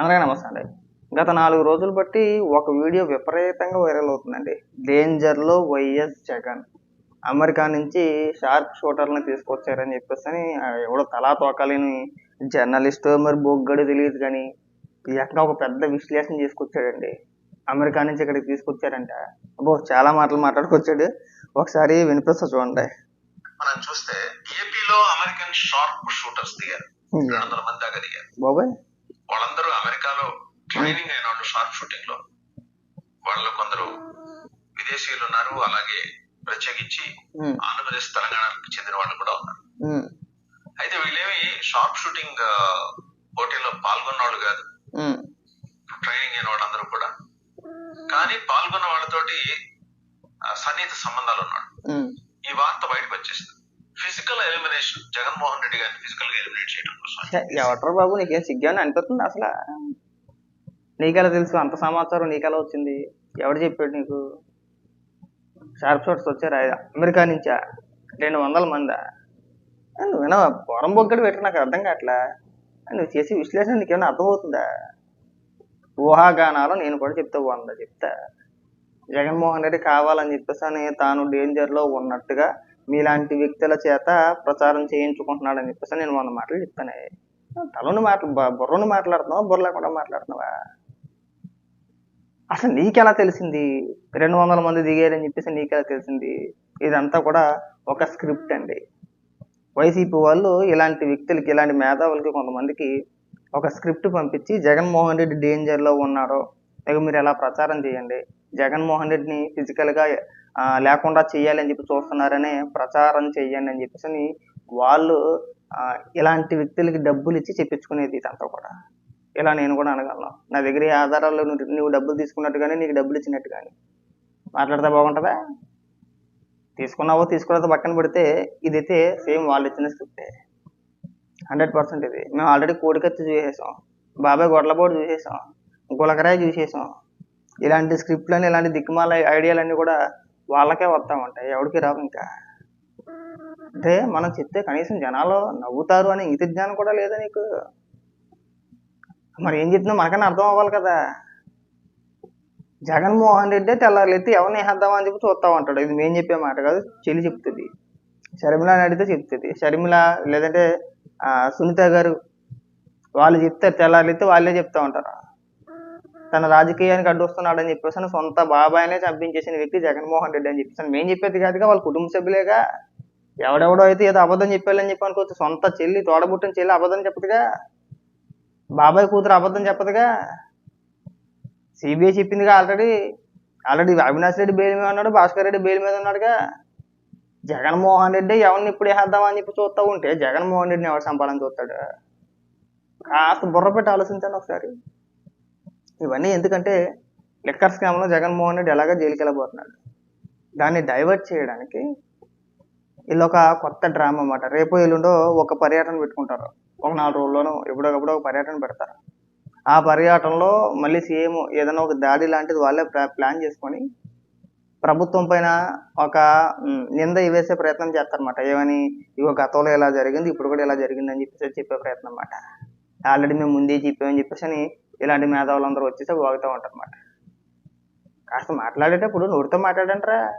అందరికీ నమస్తే అండి. గత నాలుగు రోజులు బట్టి ఒక వీడియో విపరీతంగా వైరల్ అవుతుందండి. డేంజర్లో వైఎస్ జగన్. అమెరికా నుంచి షార్ప్ షూటర్ని తీసుకొచ్చారని చెప్పేసి అని ఎవడో తలా తోకాలేని జర్నలిస్ట్ మరి బొగ్గడు తెలియదు కానీ ఎక్కడ ఒక పెద్ద విశ్లేషణ చేసుకొచ్చాడండి. అమెరికా నుంచి ఇక్కడికి తీసుకొచ్చారంట. అబ్బో చాలా మాటలు మాట్లాడుకొచ్చాడు. ఒకసారి వినిపిస్తా చూడండి. మనం చూస్తే ఏపీలో అమెరికన్ షార్ప్ షూటర్స్ దిగారు. వందల మంది దాకా దిగారు. బాబాయ్. వాళ్ళందరూ అమెరికాలో ట్రైనింగ్ అయిన వాళ్ళు షార్ప్ షూటింగ్లో వాళ్ళు కొందరు విదేశీయులు ఉన్నారు. అలాగే ప్రత్యేకించి ఆంధ్రప్రదేశ్ తెలంగాణకు చెందిన వాళ్ళు కూడా ఉన్నారు. అయితే వీళ్ళేమి షార్ప్ షూటింగ్ పోటీలో పాల్గొన్న వాళ్ళు కాదు. ట్రైనింగ్ అయిన వాళ్ళందరూ కూడా. కానీ పాల్గొన్న వాళ్ళతోటి సన్నిహిత సంబంధాలు ఉన్నాడు. ఈ వార్త బయటకు వచ్చేసింది. ఫిజికల్ ఎలిమినేషన్ జగన్మోహన్ రెడ్డి గారిని ఫిజికల్గా ఎలిమినేట్ చేయడం కోసం. ఎవట్రా బాబు? నీకేం సిగ్గాని అనిపిస్తుంది అసలు. నీకెలా తెలుసు? అంత సమాచారం నీకెలా వచ్చింది? ఎవడు చెప్పాడు నీకు? షార్ప్ షాట్స్ వచ్చారా? అమెరికా నుంచా? రెండు వందల మందా? నువ్వు నువ్వేనా పొరం బొగ్గడు పెట్టి నాకు అర్థం కావట్లా. నువ్వు చేసే విశ్లేషణ నీకేమైనా అర్థమవుతుందా? ఊహాగానాలు నేను కూడా చెప్తే బాగుందా చెప్తా. జగన్మోహన్ రెడ్డి కావాలని చెప్పేసి అని తాను డేంజర్లో ఉన్నట్టుగా మీలాంటి వ్యక్తుల చేత ప్రచారం చేయించుకుంటున్నాడని చెప్పేసి నేను వంద మాటలు చెప్తాను. తలను మాటలు బుర్రను మాట్లాడుతున్నావా బుర్ర లేకుండా మాట్లాడుతున్నావా? అసలు నీకెలా తెలిసింది? రెండు వందల మంది దిగారని చెప్పేసి నీకెలా తెలిసింది? ఇదంతా కూడా ఒక స్క్రిప్ట్ అండి. వైసీపీ వాళ్ళు ఇలాంటి వ్యక్తులకి ఇలాంటి మేధావులకి కొంతమందికి ఒక స్క్రిప్ట్ పంపించి జగన్మోహన్ రెడ్డి డేంజర్లో ఉన్నారో లేక మీరు ఎలా ప్రచారం చేయండి? జగన్మోహన్ రెడ్డిని ఫిజికల్గా లేకుండా చేయాలని చెప్పి చూస్తున్నారనే ప్రచారం చేయండి అని చెప్పేసి వాళ్ళు ఇలాంటి వ్యక్తులకి డబ్బులు ఇచ్చి చెప్పించుకునేది ఇదంతా కూడా. ఇలా నేను కూడా అనగలను. నా దగ్గర ఆధారాలు నువ్వు డబ్బులు తీసుకున్నట్టు కానీ నీకు డబ్బులు ఇచ్చినట్టు కానీ మాట్లాడితే బాగుంటుందా? తీసుకున్నావో తీసుకున్నావో పక్కన పెడితే ఇదైతే సేమ్ వాళ్ళు ఇచ్చిన స్క్రిప్టే. హండ్రెడ్ పర్సెంట్ ఇది. మేము ఆల్రెడీ కోడికత్తి చూసేసాం. బాబాయ్ గొడలపోటు చూసేసాం. గులకరాయ చూసేసాం. ఇలాంటి స్క్రిప్ట్లని ఇలాంటి దిక్కుమాల ఐడియాలన్నీ కూడా వాళ్ళకే వస్తా ఉంటాయి ఎవరికి రావు ఇంకా. అంటే మనం చెప్తే కనీసం జనాలు నవ్వుతారు అనే ఇంగిత జ్ఞానం కూడా లేదా నీకు? మరి ఏం చెప్తున్నా మనకన్నా అర్థం అవ్వాలి కదా. జగన్మోహన్ రెడ్డి తెల్లారెత్తి ఎవరిని వేసేద్దామా అని చెప్పి చూస్తా ఉంటాడు ఇది మేము చెప్పే మాట కాదు చెల్లి చెప్తుంది. షర్మిల అని అడిగితే చెప్తుంది. షర్మిల లేదంటే సునీత గారు వాళ్ళు చెప్తారు తెల్లారెత్తి వాళ్ళే చెప్తా ఉంటారు. తన రాజకీయానికి అడ్డు వస్తున్నాడని చెప్పేసి సొంత బాబాయినే చంపించేసిన వ్యక్తి జగన్మోహన్ రెడ్డి అని చెప్పేసి మేము చెప్పేది కాదుగా వాళ్ళ కుటుంబ సభ్యులేగా. ఎవడెవడో అయితే ఏదో అబద్ధం చెప్పాలని చెప్పి అనుకోవచ్చు. సొంత చెల్లి తోడబుట్టిన చెల్లి అబద్ధం చెప్పదుగా. బాబాయ్ కూతురు అబద్ధం చెప్పదుగా. CBI చెప్పిందిగా already. Already Avinash Reddy bail మీద ఉన్నాడు భాస్కర్ రెడ్డి బెయిల్ మీద ఉన్నాడుగా. జగన్మోహన్ రెడ్డి ఎవరిని ఇప్పుడు వేసేద్దామని అని చెప్పి చూస్తా ఉంటే జగన్మోహన్ రెడ్డిని ఎవరు సంపాదన చూస్తాడు? కాస్త బుర్ర పెట్టి ఆలోచించండి ఒకసారి. ఇవన్నీ ఎందుకంటే లిక్కర్ స్కామ్లో జగన్మోహన్ రెడ్డి ఎలాగ జైలుకి వెళ్ళబోతున్నాడు దాన్ని డైవర్ట్ చేయడానికి వీళ్ళు ఒక కొత్త డ్రామా అన్నమాట. రేపు ఎల్లుండో ఒక పర్యటన పెట్టుకుంటారు. ఒక నాలుగు రోజుల్లోనో ఎప్పుడొకప్పుడు ఒక పర్యటన పెడతారు. ఆ పర్యటనలో మళ్ళీ సీఎం ఏదైనా ఒక దాడి లాంటిది వాళ్ళే ప్లా- ప్లాన్ చేసుకొని ప్రభుత్వం పైన ఒక నింద వేసే ప్రయత్నం చేస్తారన్నమాట. ఏమని? ఇగో గతంలో ఇలా జరిగింది ఇప్పుడు కూడా ఇలా జరిగింది అని చెప్పేసి చెప్పే ప్రయత్నం అన్నమాట. ఆల్రెడీ మేము ముందే చెప్పామని చెప్పేసి అని ఇలాంటి మేధావులందరూ వచ్చేసి వాగుతూ ఉంటారన్నమాట. కాస్త మాట్లాడేటప్పుడు నోటితో మాట్లాడంటారా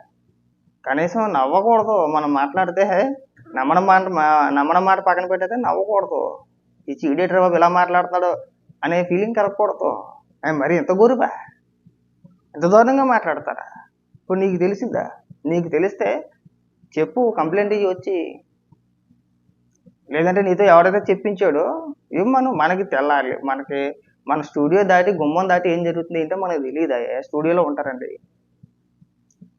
కనీసం నవ్వకూడదు మనం మాట్లాడితే నమ్మడం మాట మా- నమ్మడం మాట పక్కన పెట్టేది నవ్వకూడదు. ఈ చీడేటర్ బాబు ఇలా మాట్లాడుతున్నాడు అనే ఫీలింగ్ కలగకూడదు. ఆయన మరి ఎంత గురుబా ఎంత దారుణంగా మాట్లాడతారా? ఇప్పుడు నీకు తెలిసిందా? నీకు తెలిస్తే చెప్పు కంప్లైంట్ ఇచ్చి వచ్చి. లేదంటే నీతో ఎవడైతే చెప్పించాడో ఇవ్వమను మనకి తెల్లాలి మనకి మన స్టూడియో దాటి గుమ్మం దాటి ఏం జరుగుతుంది అంటే మనకు తెలియదు స్టూడియోలో ఉంటారండి?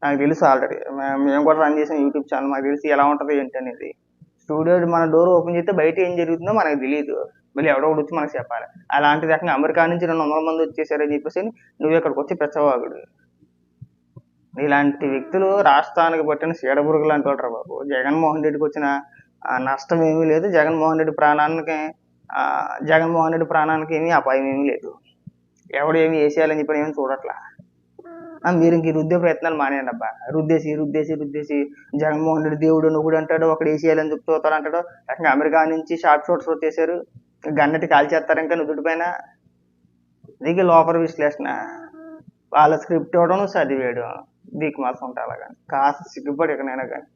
నాకు తెలుసు ఆల్రెడీ మేము కూడా రన్ చేసిన యూట్యూబ్ ఛానల్ మాకు తెలిసి ఎలా ఉంటుంది ఏంటి అనేది. స్టూడియో మన డోర్ ఓపెన్ చేస్తే బయట ఏం జరుగుతుందో మనకు తెలియదు మళ్ళీ ఎవడో ఒకటి వచ్చి మనకు చెప్పాలి. అలాంటి రకంగా అమెరికా నుంచి రెండు వందల మంది వచ్చేసారని చెప్పేసి నువ్వు ఇక్కడికి వచ్చి పెచ్చవాగుడు ఇలాంటి వ్యక్తులు రాష్ట్రానికి పట్టిన సీడబురుగులు అంటారు బాబు. జగన్మోహన్ రెడ్డికి వచ్చిన నష్టం ఏమీ లేదు. జగన్మోహన్ రెడ్డి ప్రాణానికి జగన్మోహన్ రెడ్డి ప్రాణానికి ఏమీ అపాయం ఏమీ లేదు. ఎవడు ఏమి వేసేయాలని చెప్పి ఏమీ చూడట్లా. మీరు ఇంక ఈ రుద్దే ప్రయత్నాలు మానేయండి అబ్బా. రుద్దేసి రుద్దేసి రుద్దేసి జగన్మోహన్ రెడ్డి దేవుడు నువ్వుడు అంటాడు ఒకడు వేసేయాలని చెప్తూ చూస్తాడు అంటాడు. ఇంకా అమెరికా నుంచి షార్ట్ షూట్స్ వచ్చేసారు గన్నెట్టి కాల్చేస్తారు ఇంకా నుదుటి పైన దీనికి లోపల విశ్లేషణ. వాళ్ళ స్క్రిప్ట్ ఇవ్వడం నువ్వు చదివేయడం దిక్కు మాసం ఉంటా అలాగా. కాస్త సిగ్గుపడి ఎక్కడైనా కానీ.